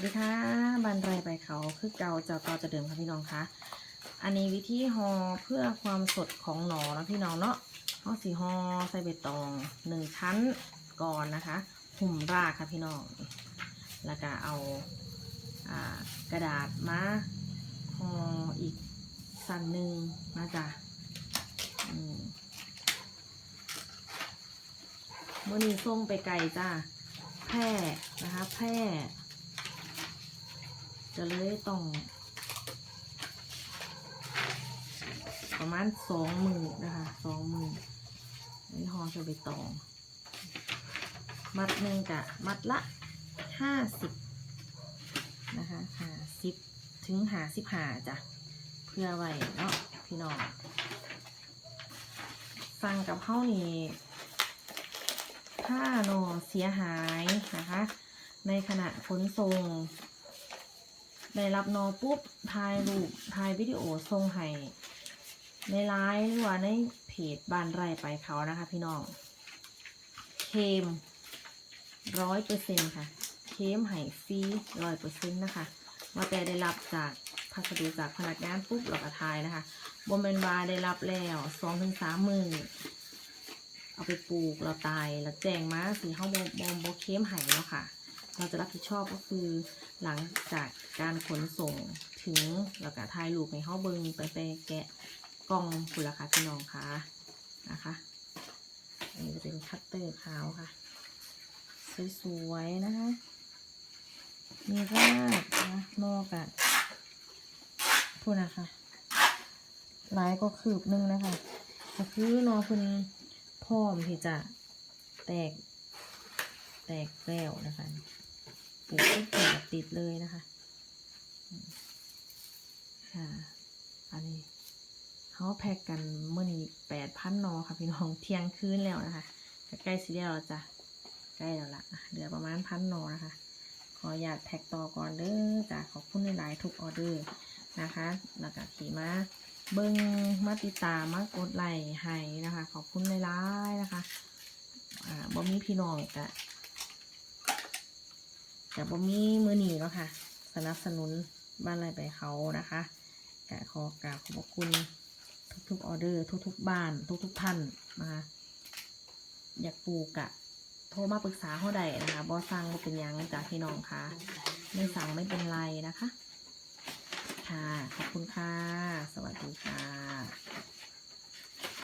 วัสดีค่ะบันไรใบเขาคือเกาเจ้ากาจะเดิมค่ะพี่น้องคะอันนี้วิธีห่อเพื่อความสดของหนอนะพี่น้องเนาะเอสีห่อใส่ใบตองหนึ่งชั้นก่อนนะคะ หุ่มรากค่ะพี่น้อง แล้วก็เอาอากระดาษมาห่ออีกสันหนึ่งนะจ๊ะเมื่อนี้ส่งไปไกลจ้าแพร่นะคะแพร่ จะเลยต้องประมาณสองหมื่นนะคะสองหมื่นนี่ห่อจะไปตอง มัดหนึ่งกะมัดละห้าสิบนะคะห้าสิบถึงหาสิบหาจ้ะ เพื่อไว้เนาะพี่น้องสั่งกับเข้านี่ถ้านอเสียหายนะคะ ในขณะขนส่ง ได้รับนอปุ๊บถ่ายรูปถ่ายวิดีโอส่งให้ในไลน์หรือว่าในเพจบ้านไร่ไปเขานะคะ พี่น้องเคมร้อยเปอร์เซ็นค่ะ เคมให้ฟรีร้อยเปอร์เซ็นต์นะคะว่าแต่ได้รับจากพัสดุจากพนักงานปุ๊บเราก็ทายนะคะบนเป็นบาได้รับแล้วสองถึงสามมือเอาไปปลูกเราตายแล้วแจงมาสีห้องบอมโบเคมให้แล้วค่ะ เราจะรับผิดชอบก็คือ หลังจากการขนส่งถึงแล้วก็ถ่ายรูปในห้องเบิงไปไปแกะกล่องคุณราคาพี่น้องค่ะนะคะอันนี้จะเป็นคัตเตอร์ขาวค่ะ สวยๆนะคะ มีรากนะนอกอะพูดนะคะหลายก็คืบหนึงนะคะก็คือนอคุณพร้อมที่จะแตกแตกแล้วนะคะ ติดเลยนะคะค่ะอันนี้เขาแพ็กกันเมื่อนี้แปดพันนอค่ะพี่น้องเที่ยงคืนแล้วนะคะใกล้สิแล้วแล้วจ้ะใกล้แล้วละเหลือประมาณพันนอนะคะ ขออยากแท็กต่อก่อนเด้อจ้ะขอบคุณหลายๆทุกออเดอร์นะคะแล้วก็ขี่มาเบิ้งมาติตามมากดไลค์ให้นะคะ ขอบคุณหลายๆนะคะอ่าบ่มีพี่น้องกะ แต่บ่มีมือหนีแล้วค่ะ สนับสนุนบ้านไรไปเขานะคะกขอกราบขอบคุณทุกๆออเดอร์ทุกๆบ้าน ทุกๆท่านนะคะอยากปลูกกะโทรมาปรึกษาเขาได้นะคะบอสั่งบ่เป็นยังจากพี่น้องค่ะ ไม่สั่งไม่เป็นไรนะคะ ค่ะ ขอบคุณค่ะ สวัสดีค่ะ